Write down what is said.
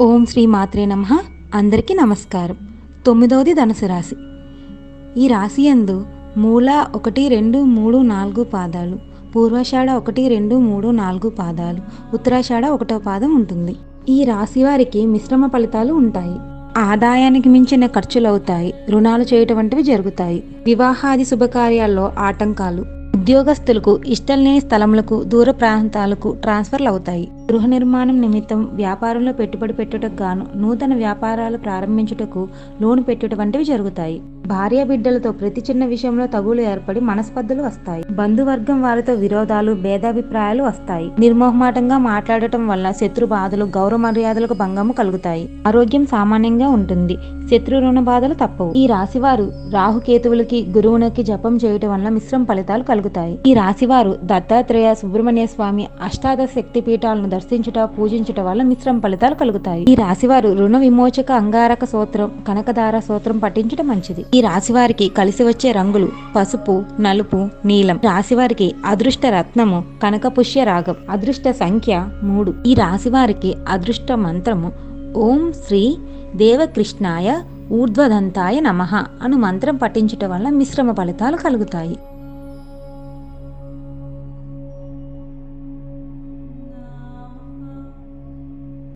ఓం శ్రీ మాత్రే నమ. అందరికీ నమస్కారం. తొమ్మిదవది ధనుసు రాశి. ఈ రాశి యందు మూల ఒకటి రెండు మూడు నాలుగు పాదాలు పూర్వాషాఢ ఒకటి రెండు మూడు నాలుగు పాదాలు ఉత్తరాషాఢ ఒకటో పాదం ఉంటుంది. ఈ రాశి వారికి మిశ్రమ ఫలితాలు ఉంటాయి. ఆదాయానికి మించిన ఖర్చులు అవుతాయి. రుణాలు చేయటం వంటివి జరుగుతాయి. వివాహాది శుభకార్యాల్లో ఆటంకాలు ఉద్యోగస్తులకు ఇష్టం లేని స్థలములకు దూర ప్రాంతాలకు ట్రాన్స్ఫర్లు అవుతాయి. గృహ నిర్మాణం నిమిత్తం వ్యాపారంలో పెట్టుబడి పెట్టుటకు గాను నూతన వ్యాపారాలు ప్రారంభించుటకు లోను పెట్టుట వంటివి జరుగుతాయి. భార్య బిడ్డలతో ప్రతి చిన్న విషయంలో తగులు ఏర్పడి మనస్పర్ధలు వస్తాయి. బంధువర్గం వారితో విరోధాలు భేదాభిప్రాయాలు వస్తాయి. నిర్మోహమాటంగా మాట్లాడటం వల్ల శత్రు బాధలు గౌరవ మర్యాదలకు భంగము కలుగుతాయి. ఆరోగ్యం సామాన్యంగా ఉంటుంది. శత్రు రుణ బాధలు తప్పవు. ఈ రాశివారు రాహుకేతువులకి గురువునికి జపం చేయటం వల్ల మిశ్రమ ఫలితాలు కలుగుతాయి. ఈ రాశివారు దత్తాత్రేయ సుబ్రహ్మణ్య స్వామి అష్టాదశ శక్తి పీఠాలను దర్శించుట పూజించుట వల్ల మిశ్రమ ఫలితాలు కలుగుతాయి. ఈ రాశివారు రుణ విమోచక అంగారక సూత్రం కనకదార సూత్రం పఠించడం మంచిది. ఈ రాశివారికి కలిసి వచ్చే రంగులు పసుపు నలుపు నీలం. రాశివారికి అదృష్ట రత్నము కనకపుష్య రాగం. అదృష్ట సంఖ్య మూడు. ఈ రాశివారికి అదృష్ట మంత్రము ఓం శ్రీ దేవకృష్ణాయ ఊర్ధ్వదంతాయ నమః అను మంత్రం పఠించటం వల్ల మిశ్రమ ఫలితాలు కలుగుతాయి.